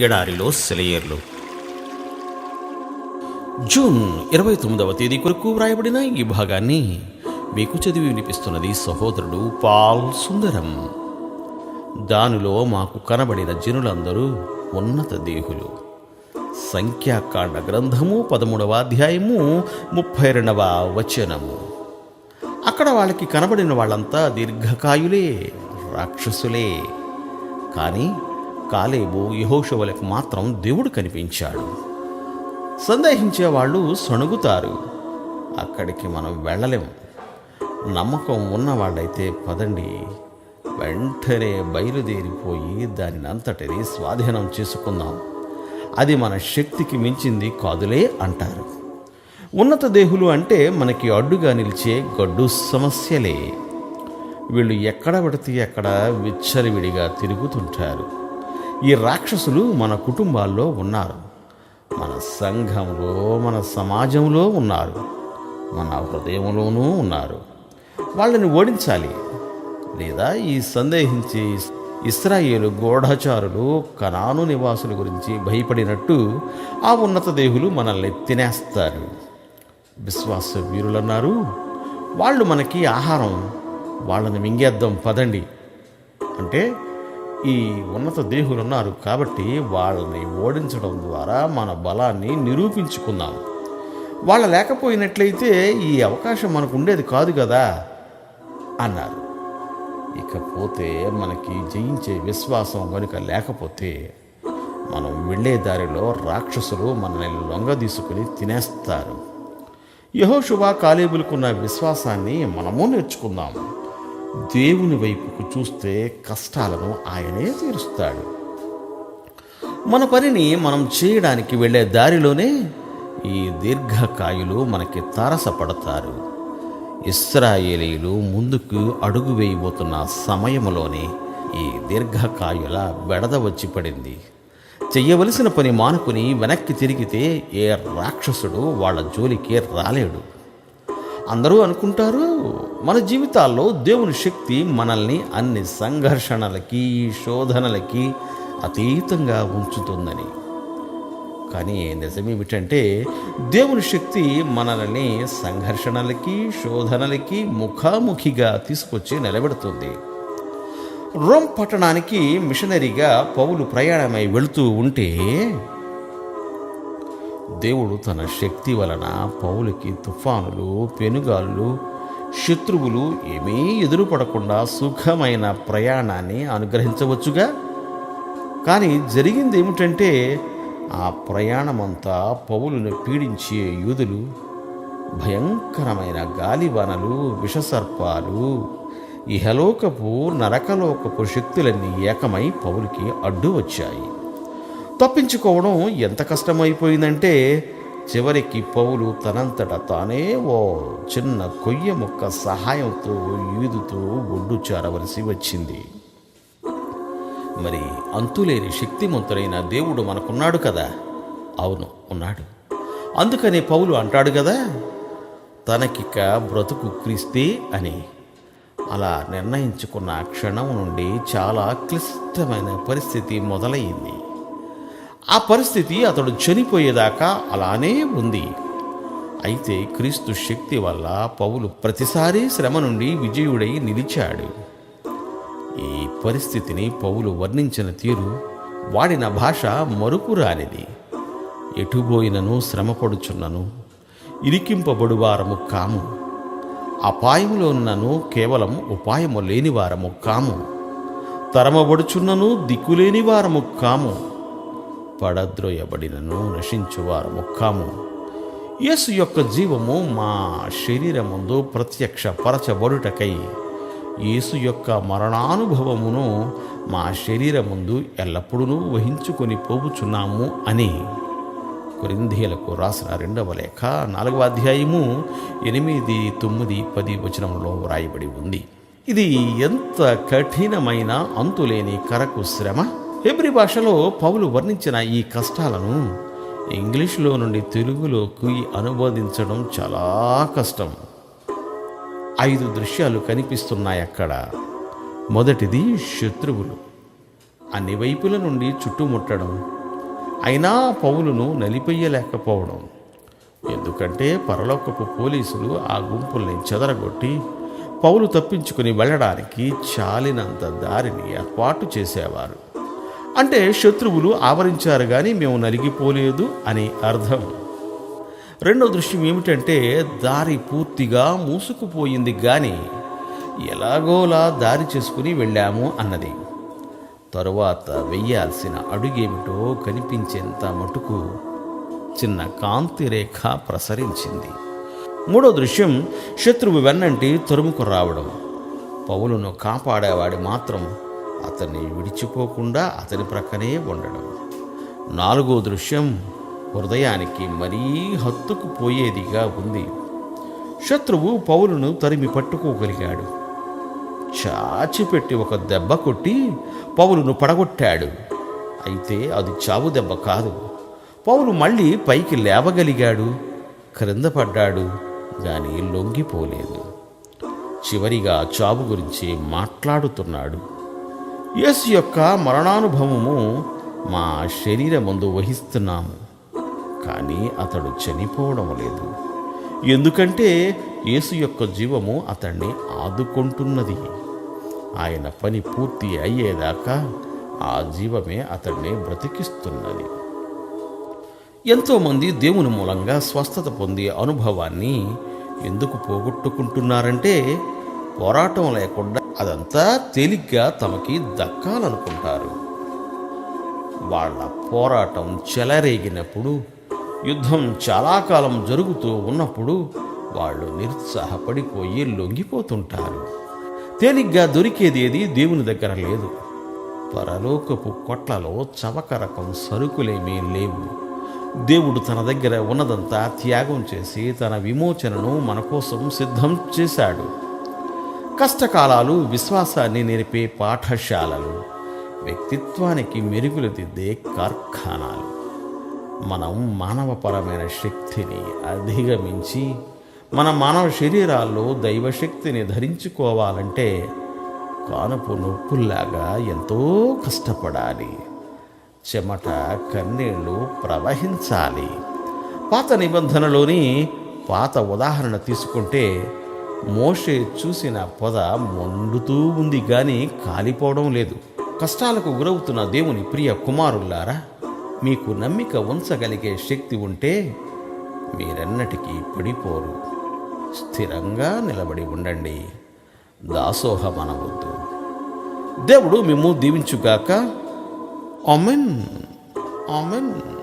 ఎడారిలో సెలయేర్లు. జూన్ ఇరవై తొమ్మిదవ తేదీ కొరకు వ్రాయబడిన ఈ భాగాన్ని మీకు చదివి వినిపిస్తున్నది సహోదరుడు పాల్ సుందరం. దానిలో మాకు కనబడిన జనులందరూ ఉన్నత దేహులు. సంఖ్యాకాండ గ్రంథము పదమూడవ అధ్యాయము ముప్పై రెండవ వచనము. అక్కడ వాళ్ళకి కనబడిన వాళ్ళంతా దీర్ఘకాయులే రాక్షసులే. కానీ కాలేబు యహోషువలకు మాత్రం దేవుడు కనిపించాడు. సందేహించే వాళ్ళు సణుగుతారు. అక్కడికి మనం వెళ్ళలేము నమ్మకం ఉన్నవాళ్ళైతే పదండి. వెంటనే బయలుదేరిపోయి దానిని అంతటిని స్వాధీనం చేసుకుందాం. అది మన శక్తికి మించింది కాదులే అంటారు. ఉన్నత దేహులు అంటే మనకి అడ్డుగా నిలిచే గడ్డు సమస్యలే. వీళ్ళు ఎక్కడ పడితే అక్కడ విచ్చలవిడిగా తిరుగుతుంటారు. ఈ రాక్షసులు మన కుటుంబాల్లో ఉన్నారు. మన సంఘంలో మన సమాజంలో ఉన్నారు. మన హృదయంలోనూ ఉన్నారు. వాళ్ళని ఓడించాలి. లేదా ఈ సందేహించి ఇస్రాయేలు గూఢచారులు కనాను నివాసుల గురించి భయపడినట్టు ఆ ఉన్నత దేహులు మనల్ని తినేస్తారు. విశ్వాస వీరులన్నారు వాళ్ళు మనకి ఆహారం. వాళ్ళని మింగేద్దాం పదండి. అంటే ఈ ఉన్నత దేహులు ఉన్నారు కాబట్టి వాళ్ళని ఓడించడం ద్వారా మన బలాన్ని నిరూపించుకుందాం. వాళ్ళ లేకపోయినట్లయితే ఈ అవకాశం మనకు ఉండేది కాదు కదా అన్నారు. ఇకపోతే మనకి జయించే విశ్వాసం కనుక లేకపోతే మనం వెళ్ళే దారిలో రాక్షసులు మనల్ని లొంగ తీసుకుని తినేస్తారు. యహోశుభ కాలేబులకున్న విశ్వాసాన్ని మనము నేర్చుకుందాం. దేవుని వైపుకు చూస్తే కష్టాలను ఆయనే తీరుస్తాడు. మన పనిని మనం చేయడానికి వెళ్ళే దారిలోనే ఈ దీర్ఘకాయులు మనకి తారసపడతారు. ఇస్రాయేలీలు ముందుకు అడుగు వేయబోతున్న సమయంలోనే ఈ దీర్ఘకాయుల బెడద వచ్చి పడింది. చెయ్యవలసిన పని మానుకుని వెనక్కి తిరిగితే ఏ రాక్షసుడు వాళ్ళ జోలికి రాలేడు. అందరూ అనుకుంటారు మన జీవితాల్లో దేవుని శక్తి మనల్ని అన్ని సంఘర్షణలకి శోధనలకి అతీతంగా ఉంచుతుందని. కానీ నిజమేమిటంటే దేవుని శక్తి మనల్ని సంఘర్షణలకి శోధనలకి ముఖాముఖిగా తీసుకొచ్చి నిలబెడుతుంది. రోమ్ పట్టణానికి మిషనరీగా పౌలు ప్రయాణమై వెళుతూ ఉంటే దేవుడు తన శక్తి వలన పౌలకి తుఫానులు పెనుగాళ్ళు శత్రువులు ఏమీ ఎదురుపడకుండా సుఖమైన ప్రయాణాన్ని అనుగ్రహించవచ్చుగా? కానీ జరిగింది ఏమిటంటే ఆ ప్రయాణమంతా పౌలును పీడించే యూదులు భయంకరమైన గాలివానలు విషసర్పాలు ఇహలోకపు నరకలోకపు శక్తులన్నీ ఏకమై పౌలికి అడ్డు వచ్చాయి తప్పించుకోవడం ఎంత కష్టమైపోయిందంటే చివరికి పౌలు తనంతట తానే ఓ చిన్న కొయ్య మొక్క సహాయంతో ఈదుతూ ఒడ్డు చేరవలసి వచ్చింది. మరి అంతులేని శక్తిమంతుడైన దేవుడు మనకున్నాడు కదా? అవును ఉన్నాడు. అందుకనే పౌలు అంటాడు కదా తనకిక బ్రతుకు క్రీస్తే అని. అలా నిర్ణయించుకున్న క్షణం నుండి చాలా క్లిష్టమైన పరిస్థితి మొదలయ్యింది. ఆ పరిస్థితి అతడు చనిపోయేదాకా అలానే ఉంది. అయితే క్రీస్తు శక్తి వల్ల పౌలు ప్రతిసారి శ్రమ నుండి విజయుడై నిలిచాడు. ఈ పరిస్థితిని పౌలు వర్ణించిన తీరు వాడిన భాష మరుపురానిది ఎటుబోయినను శ్రమపడుచున్నను ఇరికింపబడువారము కాము. అపాయములో ఉన్నను కేవలం ఉపాయము లేనివారము కాము. తరమబడుచున్నను దిక్కులేని వారము కాము. పడద్రోయబడినను నశించువారు ముక్కాము యేసు యొక్క జీవము మా శరీరముందు ప్రత్యక్ష పరచబడుటకై యేసు యొక్క మరణానుభవమును మా శరీరముందు ఎల్లప్పుడూ వహించుకొని పోగుచున్నాము అని కొరింధీలకు రాసిన రెండవ లేఖ నాలుగవ అధ్యాయము ఎనిమిది తొమ్మిది పది వచనంలో వ్రాయబడి ఉంది. ఇది ఎంత కఠినమైన అంతులేని కరకు శ్రమ హెబ్రి భాషలో పౌలు వర్ణించిన ఈ కష్టాలను ఇంగ్లీష్లో నుండి తెలుగులోకి అనువదించడం చాలా కష్టం. ఐదు దృశ్యాలు కనిపిస్తున్నాయి అక్కడ. మొదటిది శత్రువులు. అన్ని వైపుల నుండి చుట్టుముట్టడం. అయినా పౌలును నలిపెయ్యలేకపోవడం. ఎందుకంటే పరలోకపు పోలీసులు ఆ గుంపుల్ని చెదరగొట్టి పౌలు తప్పించుకుని వెళ్ళడానికి చాలినంత దారిని ఏర్పాటు చేసేవారు. అంటే శత్రువులు ఆవరించారు కానీ మేము నలిగిపోలేదు అని అర్థం. రెండో దృశ్యం ఏమిటంటే దారి పూర్తిగా మూసుకుపోయింది కానీ ఎలాగోలా దారి చేసుకుని వెళ్ళాము అన్నది. తరువాత వెయ్యాల్సిన అడుగేమిటో కనిపించేంత మటుకు చిన్న కాంతి రేఖ ప్రసరించింది. మూడో దృశ్యం శత్రువు వెన్నంటి తరుముకు రావడం. పౌలును కాపాడేవాడి మాత్రం అతన్ని విడిచిపోకుండా అతని ప్రక్కనే ఉండడం. నాలుగో దృశ్యం హృదయానికి మరీ హత్తుకుపోయేదిగా ఉంది. శత్రువు పౌలును తరిమి పట్టుకోగలిగాడు. చాచిపెట్టి ఒక దెబ్బ కొట్టి పౌలును పడగొట్టాడు. అయితే అది చావు దెబ్బ కాదు. పౌలు మళ్ళీ పైకి లేవగలిగాడు. క్రింద పడ్డాడు కానీ లొంగిపోలేదు. చివరిగా చావు గురించి మాట్లాడుతున్నాడు. యేసు యొక్క మరణానుభవము మా శరీరమందు వహిస్తున్నాము. కానీ అతడు చనిపోవడం లేదు. ఎందుకంటే యేసు యొక్క జీవము అతన్ని ఆదుకుంటున్నది. ఆయన పని పూర్తి అయ్యేదాకా ఆ జీవమే అతన్ని బ్రతికిస్తున్నది. ఎంతోమంది దేవుని మూలంగా స్వస్థత పొందే అనుభవాన్ని ఎందుకు పోగొట్టుకుంటున్నారంటే పోరాటం లేకుండా అదంతా తేలిగ్గా తమకి దక్కాలనుకుంటారు. వాళ్ళ పోరాటం చెలరేగినప్పుడు యుద్ధం చాలా కాలం జరుగుతూ ఉన్నప్పుడు వాళ్ళు నిరుత్సాహపడిపోయి లొంగిపోతుంటారు. తేలిగ్గా దొరికేది ఏది దేవుని దగ్గర లేదు. పరలోకపు కొట్లలో చవక రకం సరుకులేమీ లేవు. దేవుడు తన దగ్గర ఉన్నదంతా త్యాగం చేసి తన విమోచనను మన కోసం సిద్ధం చేశాడు. కష్టకాలాలు విశ్వాసాన్ని నేర్పే పాఠశాలలు వ్యక్తిత్వానికి మెరుగులు దిద్దే కార్ఖానాలు. మనం మానవపరమైన శక్తిని అధిగమించి మన మానవ శరీరాల్లో దైవశక్తిని ధరించుకోవాలంటే కానుపు నొప్పుల్లాగా ఎంతో కష్టపడాలి. చెమట కన్నీళ్ళు ప్రవహించాలి. పాత నిబంధనలోని పాత ఉదాహరణ తీసుకుంటే మోషే చూసిన పొద మండుతూ ఉంది కానీ కాలిపోవడం లేదు. కష్టాలకు గురవుతున్న దేవుని ప్రియ కుమారులారా మీకు నమ్మిక ఉంచగలిగే శక్తి ఉంటే మీరెన్నటికీ పడిపోరు. స్థిరంగా నిలబడి ఉండండి. దాసోహ మనవద్దు దేవుడు మేము దీవించుగాక. ఆమెన్. ఆమెన్.